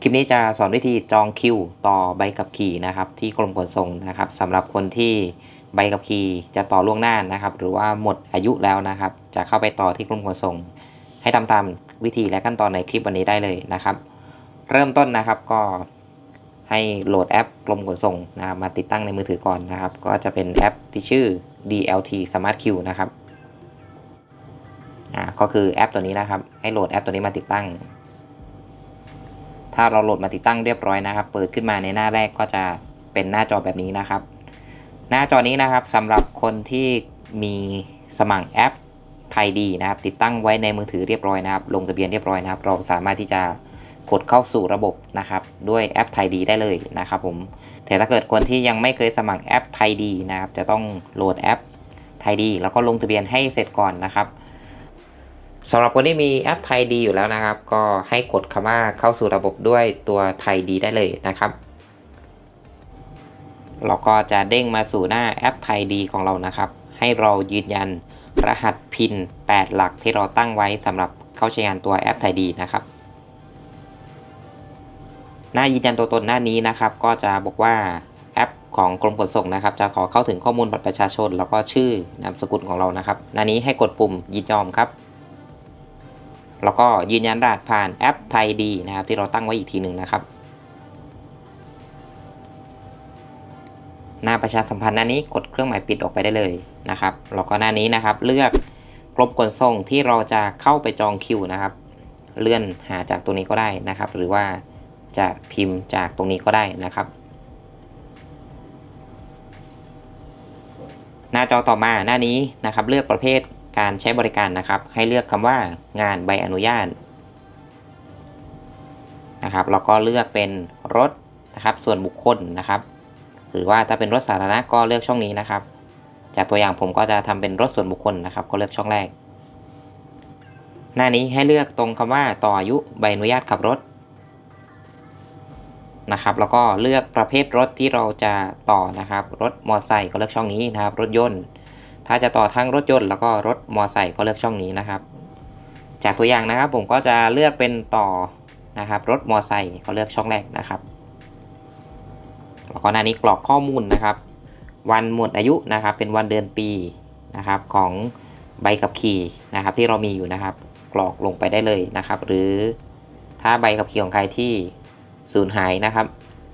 คลิปนี้จะสอนวิธีจองคิวต่อใบขับขี่นะครับที่กรมขนส่งนะครับสำหรับคนที่ใบขับขี่จะต่อล่วงหน้านะครับ หรือว่าหมดอายุแล้วนะครับ จะเข้าไปต่อที่กรมขนส่ง ให้ทำตามวิธีและขั้นตอนในคลิปวันนี้ได้เลยนะครับ เริ่มต้นนะครับก็ให้โหลดแอปกรมขนส่งนะครับมาติดตั้งในมือถือก่อนนะครับ ก็จะเป็นแอปที่ชื่อ DLT Smart Q นะครับอ่าก็คือแอปตัวนี้นะครับ ให้โหลดแอปตัวนี้มาติดตั้ง ถ้าเราโหลดมาติดตั้งเรียบร้อยนะครับ เปิดขึ้นมาในหน้าแรกก็จะเป็นหน้าจอแบบนี้นะครับ หน้าจอนี้นะครับสำหรับคนที่มีสมัครแอปไทยดีนะครับ ติดตั้งไว้ในมือถือเรียบร้อยนะครับ ลงทะเบียนเรียบร้อยนะครับ เราสามารถที่จะกดเข้าสู่ระบบนะครับ ด้วยแอปไทยดีได้เลยนะครับผมแต่ถ้าเกิดคนที่ยังไม่เคยสมัครแอปไทยดีนะครับ จะต้องโหลดแอปไทยดี แล้วก็ลงทะเบียนให้เสร็จก่อนนะครับ สำหรับคนที่มีแอปไทยดีอยู่แล้วนะครับ ก็ให้กดคำว่าเข้าสู่ระบบด้วยตัวไทยดีได้เลยนะครับเราก็จะเด้งมาสู่หน้าแอปไทยดีของเรานะครับ ให้เรายืนยันรหัสพิน 8 หลักที่เราตั้งไว้สำหรับเข้าใช้งานตัวแอปไทยดีนะครับ หน้ายืนยันตัวตนหน้านี้นะครับ ก็จะบอกว่าแอปของกรมขนส่งนะครับ จะขอเข้าถึงข้อมูลบัตรประชาชน แล้วก็ชื่อนามสกุลของเรานะครับ หน้านี้ให้กดปุ่มยินยอมครับ แล้วก็ยืนยันรหัสผ่านแอปไทยดีนะครับ ที่เราตั้งไว้อีกทีหนึ่งนะครับ หน้าประชาสัมพันธ์หน้านี้กดเครื่องหมายปิดออกไปได้เลยนะครับแล้วก็หน้านี้นะครับ เลือกกรมขนส่งที่เราจะเข้าไปจองคิวนะครับ เลื่อนหาจากตรงนี้ก็ได้นะครับ หรือว่าจะพิมพ์จากตรงนี้ก็ได้นะครับ หน้าจอต่อมาหน้านี้นะครับ เลือกประเภท การใช้บริการนะครับ ให้เลือกคำว่างานใบอนุญาตนะครับแล้วก็เลือกเป็นรถนะครับ ส่วนบุคคลนะครับ หรือว่าถ้าเป็นรถสาธารณะก็เลือกช่องนี้นะครับ จากตัวอย่างผมก็จะทำเป็นรถส่วนบุคคลนะครับ ก็เลือกช่องแรก หน้านี้ให้เลือกตรงคำว่าต่ออายุใบอนุญาตขับรถนะครับ แล้วก็เลือกประเภทรถที่เราจะต่อนะครับ รถมอเตอร์ไซค์ก็เลือกช่องนี้นะครับ รถยนต์ ถ้าจะต่อทั้งรถยนต์แล้วก็รถมอไซค์ก็เลือกช่องนี้นะครับ จากตัวอย่างนะครับผมก็จะเลือกเป็นต่อนะครับ รถมอไซค์ก็เลือกช่องแรกนะครับแล้วก็หน้านี้กรอกข้อมูลนะครับ วันหมดอายุนะครับ เป็นวันเดือนปีนะครับของใบขับขี่นะครับ ที่เรามีอยู่นะครับ กรอกลงไปได้เลยนะครับ หรือถ้าใบขับขี่ของใครที่สูญหายนะครับ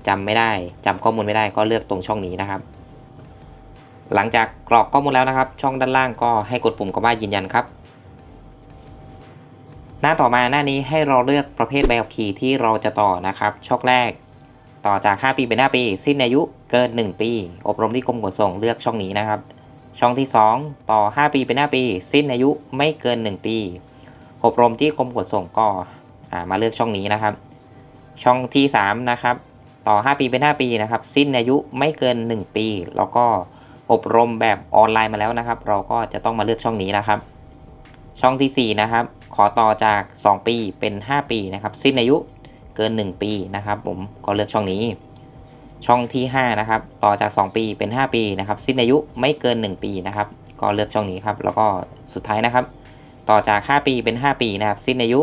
จำไม่ได้จำข้อมูลไม่ได้ก็เลือกตรงช่องนี้นะครับ หลังจากกรอกข้อมูลแล้วนะครับ ช่องด้านล่างก็ให้กดปุ่มคำว่ายืนยันครับ หน้าต่อมาหน้านี้ให้เราเลือกประเภทใบขับขี่ที่เราจะต่อนะครับ ช่องแรก ต่อจาก 5 ปีเป็น 5 ปี สิ้นอายุเกิน 1 ปี อบรมที่กรมขนส่งเลือกช่องนี้นะครับ ช่องที่ 2 ต่อ 5 ปีเป็น 5 ปี สิ้นอายุไม่เกิน 1 ปี อบรมที่กรมขนส่งก็มาเลือกช่องนี้นะครับ ช่องที่3นะครับต่อ 5 ปีเป็น 5 ปีนะครับ สิ้นอายุไม่เกิน 1 ปี แล้วก็ อบรมแบบออนไลน์มาแล้วนะครับ เราก็จะต้องมาเลือกช่องนี้นะครับ ช่องที่ 4 นะครับ ขอต่อจาก 2 ปีเป็น 5 ปีนะครับ สิ้นอายุเกิน 1 ปีนะครับ ผมก็เลือกช่องนี้ ช่องที่5นะครับต่อจาก 2 ปีเป็น 5 ปีนะครับ สิ้นอายุไม่เกิน 1 ปีนะครับ ก็เลือกช่องนี้ครับ แล้วก็สุดท้ายนะครับ ต่อจาก 5 ปีเป็น 5 ปีนะครับ สิ้นอายุ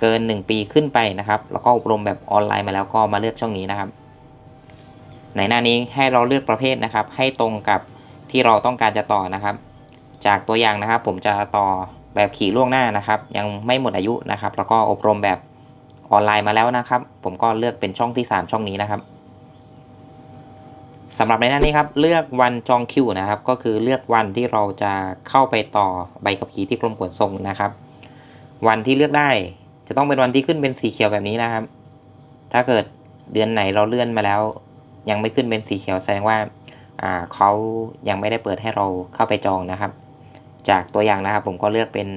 เกิน 1 ปีขึ้นไปนะครับ แล้วก็อบรมแบบออนไลน์มาแล้วก็มาเลือกช่องนี้นะครับ ในหน้านี้ให้เราเลือกประเภทนะครับ ให้ตรงกับที่เราต้องการจะต่อนะครับ จากตัวอย่างนะครับ ผมจะต่อแบบขี่ล่วงหน้านะครับ ยังไม่หมดอายุนะครับ แล้วก็อบรมแบบออนไลน์มาแล้วนะครับ ผมก็เลือกเป็นช่องที่ 3 ช่องนี้นะครับสำหรับในหน้านี้ครับ เลือกวันจองคิวนะครับ ก็คือเลือกวันที่เราจะเข้าไปต่อใบขับขี่ที่กรมขนส่งนะครับ วันที่เลือกได้จะต้องเป็นวันที่ขึ้นเป็นสีเขียวแบบนี้นะครับ ถ้าเกิดเดือนไหนเราเลื่อนมาแล้ว ยังไม่ขึ้นเป็นสีเขียวแสดงว่าเขายังไม่ได้เปิดให้เราเข้าไปจองนะครับ จากตัวอย่างนะครับผมก็เลือกเป็น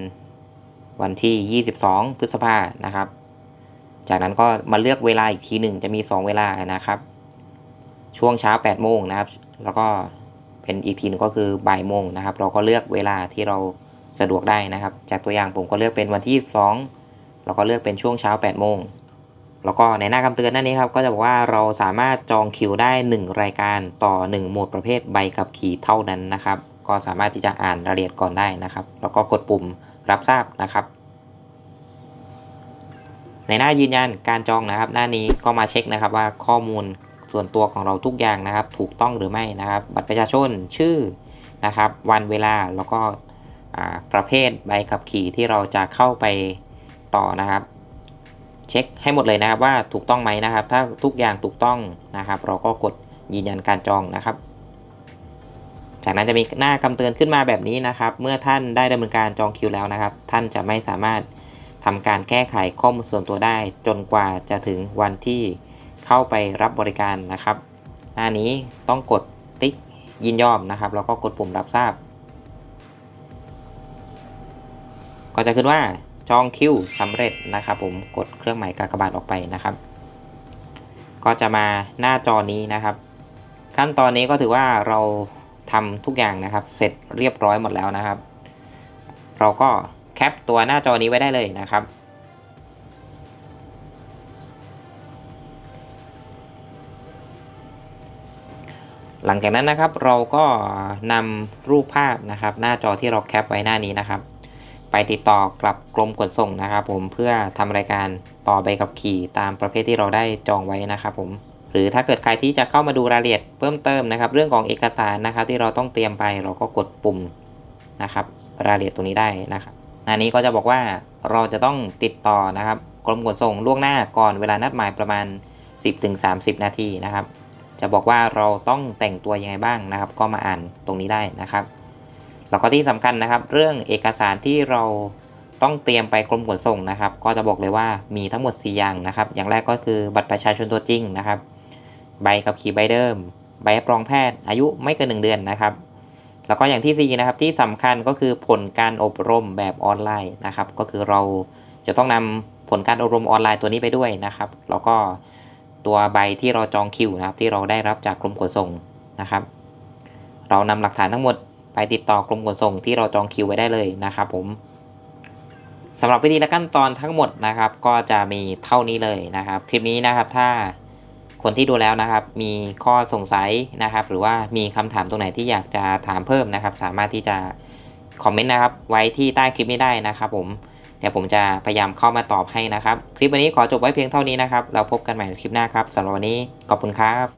วันที่ 22 พฤษภานะครับ จากนั้นก็มาเลือกเวลาอีกทีหนึ่งจะมี 2 เวลานะครับ ช่วงเช้า 8 โมงนะครับ แล้วก็เป็นอีกทีหนึงก็คือบ่ายโมงนะครับ เราก็เลือกเวลาที่เราสะดวกได้นะครับ จากตัวอย่างผมก็เลือกเป็นวันที่ 22 แล้วก็เลือกเป็นช่วงเช้า 8 โมง แล้วก็ในหน้าคำเตือนหน้านี้ครับก็จะบอกว่าเราสามารถจองคิวได้ 1 รายการต่อ 1 หมวดประเภทใบขับขี่เท่านั้นนะครับ ก็สามารถที่จะอ่านรายละเอียดก่อนได้นะครับ แล้วก็กดปุ่มรับทราบนะครับ ในหน้ายืนยันการจองนะครับ หน้านี้ก็มาเช็คนะครับว่าข้อมูลส่วนตัวของเราทุกอย่างนะครับ ถูกต้องหรือไม่นะครับ บัตรประชาชนชื่อนะครับ วันเวลาแล้วก็อ่าประเภทใบขับขี่ที่เราจะเข้าไปต่อนะครับ เช็คให้หมดเลยนะครับว่าถูกต้องไหมนะครับ ถ้าทุกอย่างถูกต้องนะครับ เราก็กดยืนยันการจองนะครับ จากนั้นจะมีหน้าคำเตือนขึ้นมาแบบนี้นะครับ เมื่อท่านได้ดำเนินการจองคิวแล้วนะครับ ท่านจะไม่สามารถทำการแก้ไขข้อมูลส่วนตัวได้ จนกว่าจะถึงวันที่เข้าไปรับบริการนะครับ หน้านี้ต้องกดติ๊กยินยอมนะครับ แล้วก็กดปุ่มรับทราบ ก็จะขึ้นว่า จองคิวสำเร็จนะครับผมกดเครื่องหมายกากบาทออกไปนะครับ ก็จะมาหน้าจอนี้นะครับ ขั้นตอนนี้ก็ถือว่าเราทำทุกอย่างนะครับ เสร็จเรียบร้อยหมดแล้วนะครับ เราก็แคปตัวหน้าจอนี้ไว้ได้เลยนะครับ หลังจากนั้นนะครับเราก็นำรูปภาพนะครับ หน้าจอที่เราแคปไว้หน้านี้นะครับ ไปติดต่อกลับกรมขนส่งนะครับผมเพื่อทำรายการต่อใบขับขี่ตามประเภทที่เราได้จองไว้นะครับผมหรือถ้าเกิดใครที่จะเข้ามาดูรายละเอียดเพิ่มเติมนะครับ เรื่องของเอกสารนะครับที่เราต้องเตรียมไปเราก็กดปุ่มนะครับ รายละเอียดตรงนี้ได้นะครับหน้านี้ก็จะบอกว่าเราจะต้องติดต่อนะครับกรมขนส่งล่วงหน้าก่อนเวลานัดหมายประมาณ 10-30 นาทีนะครับ จะบอกว่าเราต้องแต่งตัวยังไงบ้างนะครับ ก็มาอ่านตรงนี้ได้นะครับ แล้วก็ที่สำคัญนะครับ เรื่องเอกสารที่เราต้องเตรียมไปกรมขนส่งนะครับ ก็จะบอกเลยว่ามีทั้งหมด 4 อย่างนะครับ อย่างแรกก็คือบัตรประชาชนตัวจริงนะครับ ใบขับขี่ใบเดิม ใบรับรองแพทย์ อายุไม่เกิน 1 เดือนนะครับ แล้วก็อย่างที่ 4 นะครับ ที่สำคัญก็คือผลการอบรมแบบออนไลน์นะครับ ก็คือเราจะต้องนำผลการอบรมออนไลน์ตัวนี้ไปด้วยนะครับ แล้วก็ตัวใบที่เราจองคิวนะครับ ที่เราได้รับจากกรมขนส่งนะครับ เรานำหลักฐานทั้งหมด ไปติดต่อกรมขนส่งที่เราจองคิวไว้ได้เลยนะครับผมสำหรับวิธีและขั้นตอนทั้งหมดนะครับ ก็จะมีเท่านี้เลยนะครับ คลิปนี้นะครับถ้าคนที่ดูแล้วนะครับ มีข้อสงสัยนะครับ หรือว่ามีคำถามตรงไหนที่อยากจะถามเพิ่มนะครับ สามารถที่จะคอมเมนต์นะครับ ไว้ที่ใต้คลิปนี้ได้นะครับผมเดี๋ยวผมจะพยายามเข้ามาตอบให้นะครับ คลิปวันนี้ขอจบไว้เพียงเท่านี้นะครับ เราพบกันใหม่คลิปหน้าครับสำหรับวันนี้ขอบคุณครับ